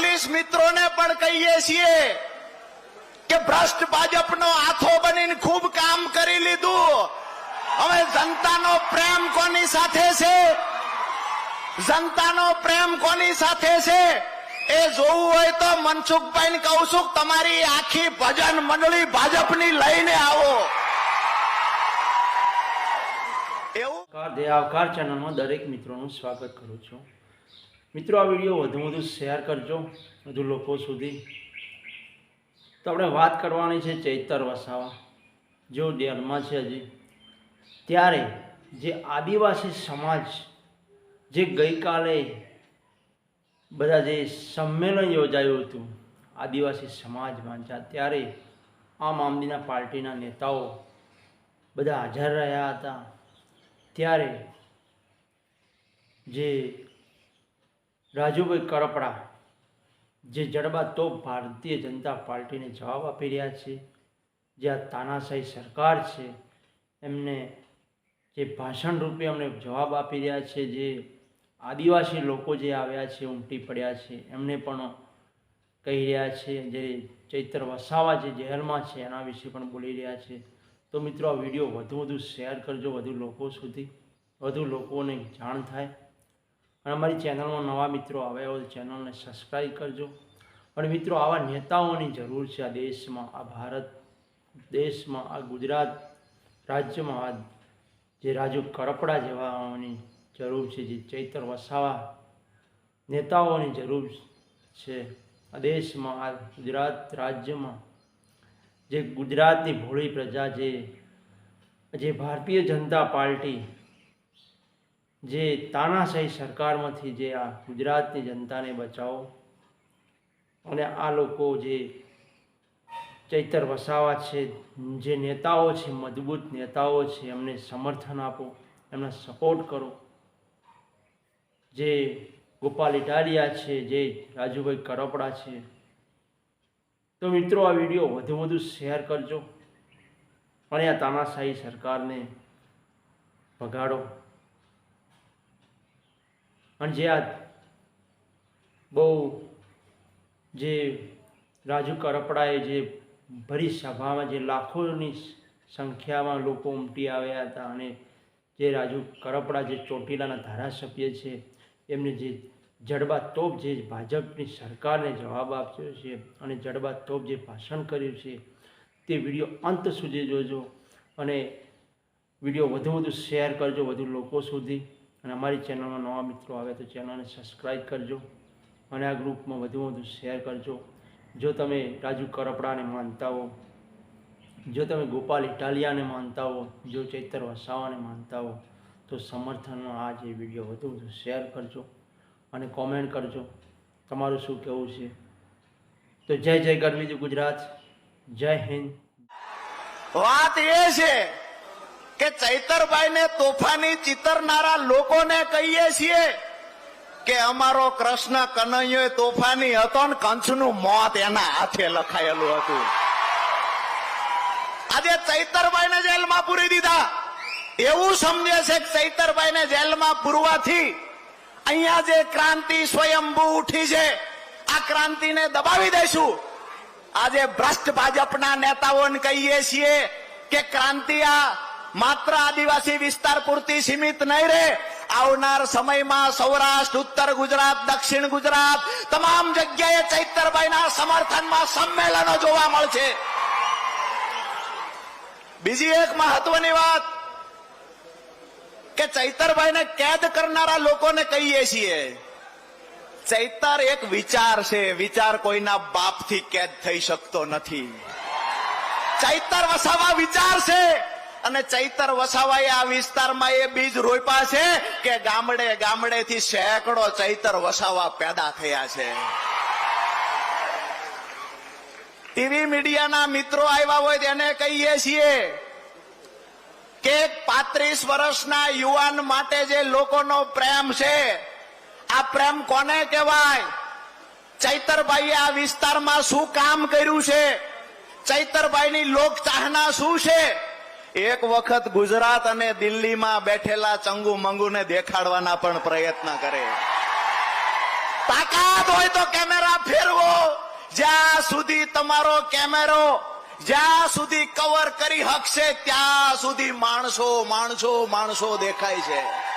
Journalist મિત્રોને પણ કહીએ છીએ કે ભ્રષ્ટ ભાજપનો આથો બનીને ખૂબ કામ કરી લીધું. હવે જનતાનો પ્રેમ કોની સાથે છે? જનતાનો પ્રેમ કોની સાથે છે? એ જોવું હોય તો મનસુખભાઈ કહું છું, તમારી આખી ભજન મંડળી ભાજપની લઈને આવો. એવું? આવકાર ચેનલમાં દરેક મિત્રોનું સ્વાગત કરું છું. મિત્રો, આ વીડિયો વધુ વધુ શેર કરજો વધુ લોકો સુધી. તો આપણે વાત કરવાની છે ચૈતર વસાવા જો ડેરમાં છે હજી. ત્યારે જે આદિવાસી સમાજ જે ગઈકાલે બધા જે સંમેલન યોજાયું હતું, આદિવાસી સમાજમાં જ્યાં ત્યારે આમ આમદીના પાર્ટીના નેતાઓ બધા હાજર રહ્યા હતા. ત્યારે જે રાજુભાઈ કરપડા, જે જડબા તો ભારતીય જનતા પાર્ટીને જવાબ આપી રહ્યા છે, જે આ તાનાશાહી સરકાર છે, એમને જે ભાષણ રૂપે અમને જવાબ આપી રહ્યા છે, જે આદિવાસી લોકો જે આવ્યા છે, ઉમટી પડ્યા છે, એમને પણ કહી રહ્યા છે, જે ચૈત્ર વસાવા જે જેલમાં છે, એના વિશે પણ બોલી રહ્યા છે. તો મિત્રો, આ વીડિયો વધુ વધુ શેર કરજો, વધુ લોકો સુધી, વધુ લોકોને જાણ થાય. અને અમારી ચેનલમાં નવા મિત્રો આવ્યા હોય ચેનલને સબસ્ક્રાઈબ કરજો. અને મિત્રો, આવા નેતાઓની જરૂર છે આ દેશમાં, આ ભારત દેશમાં, આ ગુજરાત રાજ્યમાં, આ જે રાજુ કરપડા જેવાની જરૂર છે, જે ચૈતર વસાવા નેતાઓની જરૂર છે આ દેશમાં, આ ગુજરાત રાજ્યમાં. જે ગુજરાતની ભોળી પ્રજા જે જે ભારતીય જનતા પાર્ટી જે તાનાશાહી સરકારમાંથી જે આ ગુજરાતની જનતાને બચાવો અને આ લોકો જે ચૈતર વસાવા છે, જે નેતાઓ છે, મજબૂત નેતાઓ છે, એમને સમર્થન આપો, એમને સપોર્ટ કરો. જે ગોપાલ ઇટાલિયા છે, જે રાજુભાઈ કરપડા છે. તો મિત્રો, આ વીડિયો વધુ વધુ શેર કરજો અને આ તાનાશાહી સરકારને ભગાડો. અને જે આ બહુ જે રાજુ કરપડાએ જે ભરી સભામાં જે લાખોની સંખ્યામાં લોકો ઉમટી આવ્યા હતા અને જે રાજુ કરપડા જે ચોટીલાના ધારાસભ્ય છે, એમને જે જડબા તોપ જે ભાજપની સરકારને જવાબ આપ્યો છે અને જડબા તોપ જે ભાષણ કર્યું છે, તે વીડિયો અંત સુધી જોજો અને વીડિયો વધુ વધુ શેર કરજો, વધુ લોકો સુધી. અને અમારી ચેનલમાં નવા મિત્રો આવે તો ચેનલને સબસ્ક્રાઈબ કરજો. અને આ ગ્રુપમાં વધુ વધુ શેર કરજો. જો તમે રાજુ કરપડાને માનતા હો, જો તમે ગોપાલ ઇટાલિયાને માનતા હો, જો ચૈતર વસાવાને માનતા હો, તો સમર્થનમાં આ જે વીડિયો વધુ વધુ શેર કરજો અને કોમેન્ટ કરજો. તમારું શું કહેવું છે? તો જય જય ગરવી ગુજરાત. જય હિન્દ. વાત એ છે કે ચૈતરભાઈને તોફાની ચિતરનારા લોકોને કહીએ છીએ કે અમારો કૃષ્ણ કનૈયો તોફાની હતો ને કંસનું મોત એના હાથે લખાયેલું હતું. આજે ચૈતરભાઈને જેલમાં પૂરી દીધા. એવું સમજે છે કે ચૈતરભાઈને જેલમાં પૂરવાથી અહીંયા જે ક્રાંતિ સ્વયંભૂ ઉઠી છે, આ ક્રાંતિને દબાવી દઈશું. આજે ભ્રષ્ટ ભાજપના નેતાઓને કહીએ છીએ કે ક્રાંતિ આ માત્ર આદિવાસી વિસ્તાર પૂરતી સીમિત નહીં રહે. આવનાર સમયમાં સૌરાષ્ટ્ર, ઉત્તર ગુજરાત, દક્ષિણ ગુજરાત તમામ જગ્યાએ ચૈતરભાઈના સમર્થનમાં સંમેલનો જોવા મળશે. બીજી એક મહત્વની વાત કે ચૈતરભાઈને કેદ કરનારા લોકોને કહીએ છીએ. ચૈતર એક વિચાર છે, વિચાર કોઈના બાપથી કેદ થઈ શકતો નથી. ચૈતર વસાવા વિચાર છે. અને ચૈતર વસાવાએ આ વિસ્તારમાં એ બીજ રોપ્યા છે કે ગામડે ગામડેથી સેંકડો ચૈતર વસાવા પેદા થયા છે. ટીવી મીડિયાના મિત્રો આવ્યા હોય તેને કહીએ છીએ કે પાંત્રીસ વર્ષના યુવાન માટે જે લોકોનો પ્રેમ છે, આ પ્રેમ કોને કહેવાય? ચૈતરભાઈએ આ વિસ્તારમાં શું કામ કર્યું છે? ચૈતરભાઈની લોક ચાહના શું છે? એક વખત ગુજરાત અને દિલ્હીમાં બેઠેલા ચંગુ મંગુને દેખાડવાના પણ પ્રયત્ન કરે. તાકાત હોય તો કેમેરા ફેરવો. જ્યાં સુધી તમારો કેમેરો, જ્યાં સુધી કવર કરી હકશે, ત્યાં સુધી માણસો માણસો માણસો દેખાય છે.